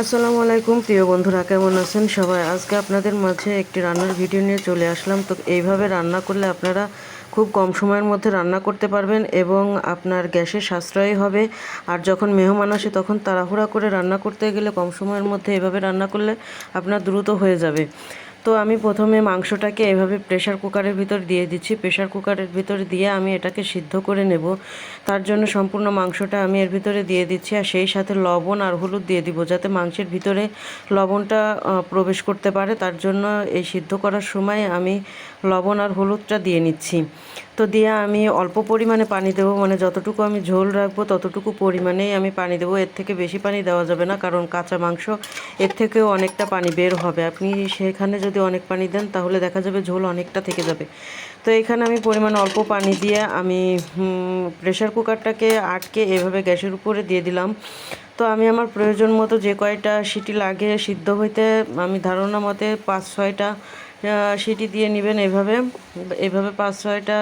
আসসালামু আলাইকুম, প্রিয় বন্ধুরা, কেমন আছেন সবাই? আজকে আপনাদের মাঝে একটি রান্নার ভিডিও নিয়ে চলে আসলাম। তো এইভাবে রান্না করলে আপনারা খুব কম সময়ের মধ্যে রান্না করতে পারবেন এবং আপনার গ্যাসের সাশ্রয় হবে। আর যখন মেহমান আসে, তখন তাড়াহুড়া করে রান্না করতে গেলে কম সময়ের মধ্যে এভাবে রান্না করলে আপনার দ্রুত হয়ে যাবে। তো আমি প্রথমে মাংসটাকে এভাবে প্রেশার কুকারের ভিতর দিয়ে দিচ্ছি। প্রেশার কুকারের ভিতর দিয়ে আমি এটাকে সিদ্ধ করে নেব। তার জন্য সম্পূর্ণ মাংসটা আমি এর ভিতরে দিয়ে দিচ্ছি আর সেই সাথে লবণ আর হলুদ দিয়ে দিব যাতে মাংসের ভিতরে লবণটা প্রবেশ করতে পারে। তার জন্য এই সিদ্ধ করার সময় আমি লবণ আর হলুদটা দিয়ে নিচ্ছি। তো দিয়ে আমি অল্প পরিমাণে পানি দেবো মানে যতটুকু আমি ঝোল রাখব ততটুকু পরিমাণেই আমি পানি দেবো। এর থেকে বেশি পানি দেওয়া যাবে না, কারণ কাঁচা মাংস, এর থেকেও অনেকটা পানি বের হবে। আপনি সেখানে যদি অনেক পানি দেন, তাহলে দেখা যাবে ঝোল অনেকটা থেকে যাবে। তো এখানে আমি পরিমাণ অল্প পানি দিয়ে আমি প্রেশার কুকারটাকে আটকে এভাবে গ্যাসের উপরে দিয়ে দিলাম। তো আমি আমার প্রয়োজন মতো যে কয়টা সিটি লাগে সিদ্ধ হইতে আমি ধারণা মতে পাঁচ ছয়টা সিটি দিয়ে নেবেন এভাবে। এভাবে পাঁচ ছয়টা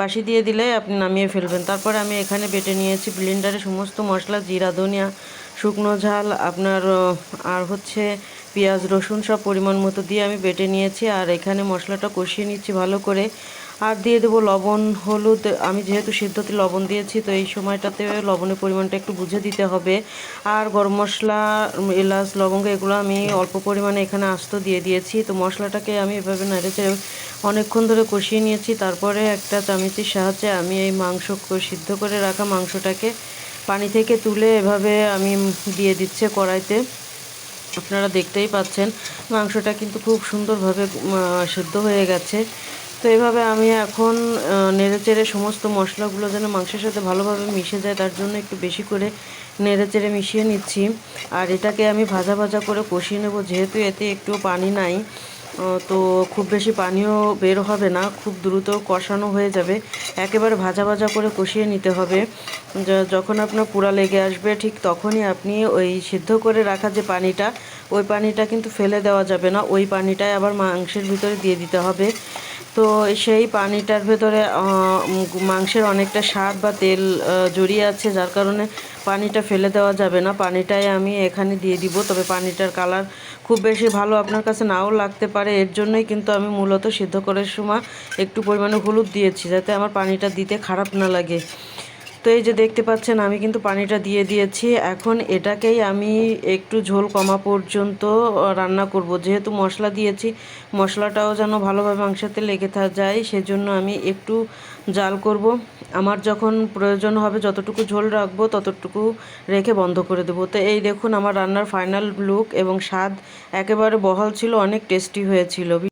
বাসি দিয়ে দিলে আপনি নামিয়ে ফেলবেন। তারপরে আমি এখানে বেটে নিয়েছি ব্লেন্ডারে সমস্ত মশলা, জিরা, ধনিয়া, শুকনো ঝাল, আপনার আর হচ্ছে পেঁয়াজ, রসুন সব পরিমাণ মতো দিয়ে আমি বেটে নিয়েছি। আর এখানে মশলাটা কষিয়ে নিচ্ছি ভালো করে। আর দিয়ে দেবো লবণ, হলুদ। আমি যেহেতু সিদ্ধতে লবণ দিয়েছি, তো এই সময়টাতে লবণের পরিমাণটা একটু বুঝে দিতে হবে। আর গরম মশলা, এলাচ, লবঙ্গ, এগুলো আমি অল্প পরিমাণে এখানে আস্ত দিয়ে দিয়েছি। তো মশলাটাকে আমি এভাবে নেড়েচেড়ে অনেকক্ষণ ধরে কষিয়ে নিয়েছি। তারপরে একটা চামিচির সাহায্যে আমি এই মাংস সিদ্ধ করে রাখা মাংসটাকে পানি থেকে তুলে এভাবে আমি দিয়ে দিচ্ছে কড়াইতে। আপনারা দেখতেই পাচ্ছেন, মাংসটা কিন্তু খুব সুন্দরভাবে সেদ্ধ হয়ে গেছে। তো এভাবে আমি এখন নেড়েচেড়ে সমস্ত মশলাগুলো যেন মাংসের সাথে ভালোভাবে মিশে যায়, তার জন্য একটু বেশি করে নেড়ে চেড়ে মিশিয়ে নিচ্ছি। আর এটাকে আমি ভাজা ভাজা করে কষিয়ে নেব, যেহেতু এতে একটু পানি নাই তো খুব বেশি পানিও বের হবে না, খুব দ্রুত কষানো হয়ে যাবে। একেবারে ভাজা ভাজা করে কষিয়ে নিতে হবে। যখন আপনার পুরা লেগে আসবে, ঠিক তখনই আপনি ওই সিদ্ধ করে রাখা যে পানিটা, ওই পানিটা কিন্তু ফেলে দেওয়া যাবে না, ওই পানিটাই আবার মাংসের ভিতরে দিয়ে দিতে হবে। তো সেই পানিটার ভেতরে মাংসের অনেকটা স্বাদ বা তেল জড়িয়ে আছে, যার কারণে পানিটা ফেলে দেওয়া যাবে না। পানিটাই আমি এখানে দিয়ে দিব, তবে পানিটার কালার খুব বেশি ভালো আপনার কাছে নাও লাগতে পারে। এর জন্যই কিন্তু আমি মূলত সিদ্ধ করার সময় একটু পরিমাণে হলুদ দিয়েছি, যাতে আমার পানিটা দিতে খারাপ না লাগে। তো এই যে দেখতে পাচ্ছেন, আমি কিন্তু পানিটা দিয়ে দিয়েছি। এখন এটাকেই আমি একটু ঝোল কমা পর্যন্ত রান্না করব। যেহেতু মশলা দিয়েছি, মশলাটাও যেন ভালোভাবে মাংসাতে লেগে যায়, সেজন্য আমি একটু জাল করব। আমার যখন প্রয়োজন হবে, যতটুকু ঝোল রাখব, ততটুকু রেখে বন্ধ করে দেবো। তো এই দেখুন, আমার রান্নার ফাইনাল লুক এবং স্বাদ একেবারে বহাল ছিল, অনেক টেস্টি হয়েছিল।